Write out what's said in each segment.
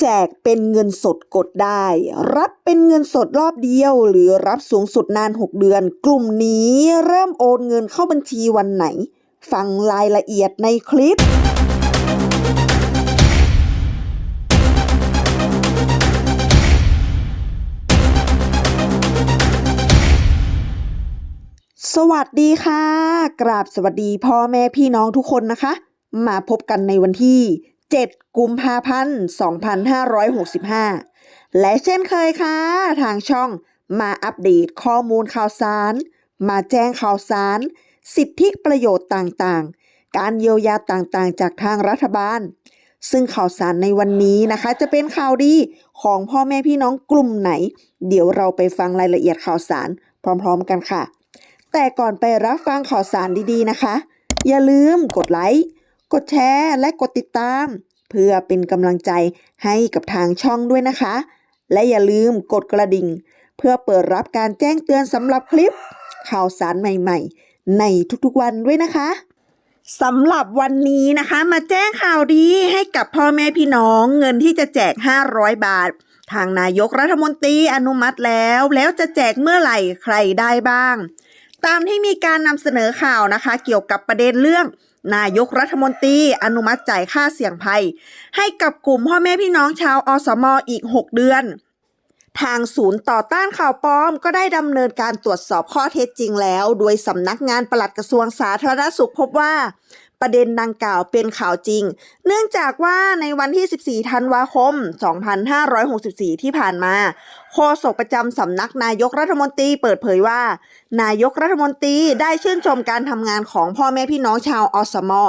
แจกเป็นเงินสดกดได้ รับเป็นเงินสดรอบเดียว หรือรับสูงสุดนาน 6 เดือน กลุ่มนี้เริ่มโอนเงินเข้าบัญชีวันไหน ฟังรายละเอียดในคลิปสวัสดีค่ะ กราบสวัสดีพ่อแม่พี่น้องทุกคนนะคะ มาพบกันในวันที่ 7 กุมภาพันธ์ 2565 และเช่นเคยค่ะ ทางช่องมาอัปเดตข้อมูลข่าวสาร มาแจ้งข่าวสาร สิทธิประโยชน์ต่างๆ การเยียวยาต่างๆ จากทางรัฐบาล ซึ่งข่าวสารในวันนี้นะคะ จะเป็นข่าวดีของพ่อแม่พี่น้องกลุ่มไหน เดี๋ยวเราไปฟังรายละเอียดข่าวสารพร้อม ๆ กันค่ะ แต่ก่อนไปรับฟังข่าวสารดีๆนะคะ อย่าลืมกดไลค์ กดแชร์ และกดติดตาม เพื่อเป็นกำลังใจให้กับทางช่องด้วยนะคะ และอย่าลืมกดกระดิ่ง เพื่อเปิดรับการแจ้งเตือนสำหรับคลิป ข่าวสารใหม่ๆ ในทุกๆวันด้วยนะคะสำหรับวันนี้นะคะ มาแจ้งข่าวดีให้กับพ่อแม่พี่น้องเงินที่จะแจก 500 บาท ทางนายกรัฐมนตรีอนุมัติแล้ว แล้วจะแจกเมื่อไหร่ใครได้บ้าง ตามที่มีการนำเสนอข่าวนะคะ เกี่ยวกับประเด็นเรื่อง นายกรัฐมนตรีอนุมัติจ่ายค่าเสี่ยงภัย ให้กับกลุ่มพ่อแม่พี่น้องชาวอสมออีก 6 เดือน ทางศูนย์ต่อต้านข่าวปลอม ก็ได้ดำเนินการตรวจสอบข้อเท็จจริงแล้ว โดยสำนักงานปลัดกระทรวงสาธารณสุขพบว่า ประเด็นดังกล่าวเป็นข่าวจริง เนื่องจากว่าในวันที่ 14 ธันวาคม 2564 ที่ผ่านมา โฆษกประจำสำนักนายกรัฐมนตรีเปิดเผยว่า นายกรัฐมนตรีได้ชื่นชมการทำงานของพ่อแม่พี่น้องชาวอสมอ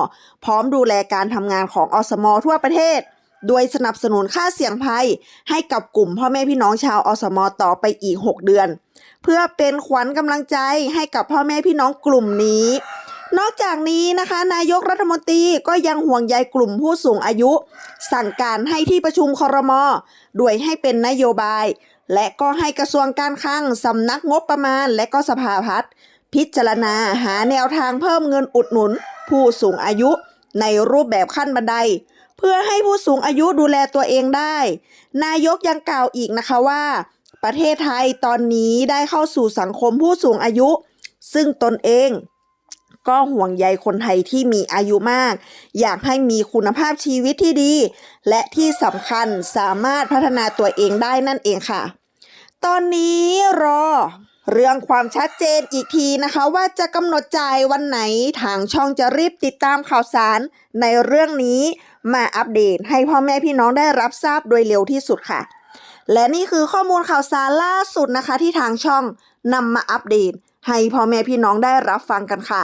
พร้อมดูแลการทำงานของอสมอทั่วประเทศโดยสนับสนุนค่าเสี่ยงภัย ให้กับกลุ่มพ่อแม่พี่น้องชาวอสมอต่อไปอีก 6 เดือน เพื่อเป็นขวัญกำลังใจให้กับพ่อแม่พี่น้องกลุ่มนี้ นอกจากนี้นะคะ นายกรัฐมนตรีก็ยังห่วงใยกลุ่มผู้สูงอายุ สั่งการให้ที่ประชุมคอรมอด้วยให้เป็นนโยบาย และก็ให้กระทรวงการคลังสำนักงบประมาณ และก็สภาพัฒน์พิจารณาหาแนวทางเพิ่มเงินอุดหนุน ผู้สูงอายุในรูปแบบขั้นบันได เพื่อให้ผู้สูงอายุดูแลตัวเองได้ นายกยังกล่าวอีกนะคะว่า ประเทศไทยตอนนี้ได้เข้าสู่สังคมผู้สูงอายุ ซึ่งตนเอง ก็ห่วงใยคนไทยที่มีอายุมาก อยากให้มีคุณภาพชีวิตที่ดี และที่สำคัญสามารถพัฒนาตัวเองได้นั่นเองค่ะ ตอนนี้รอเรื่องความชัดเจนอีกทีนะคะว่าจะกำหนดจ่ายวันไหนทางช่องจะรีบติดตามข่าวสารในเรื่องนี้มาอัปเดตให้พ่อแม่พี่น้องได้รับทราบโดยเร็วที่สุดค่ะ และนี่คือข้อมูลข่าวสารล่าสุดนะคะ ที่ทางช่องนำมาอัปเดต ให้พ่อแม่พี่น้องได้รับฟังกันค่ะ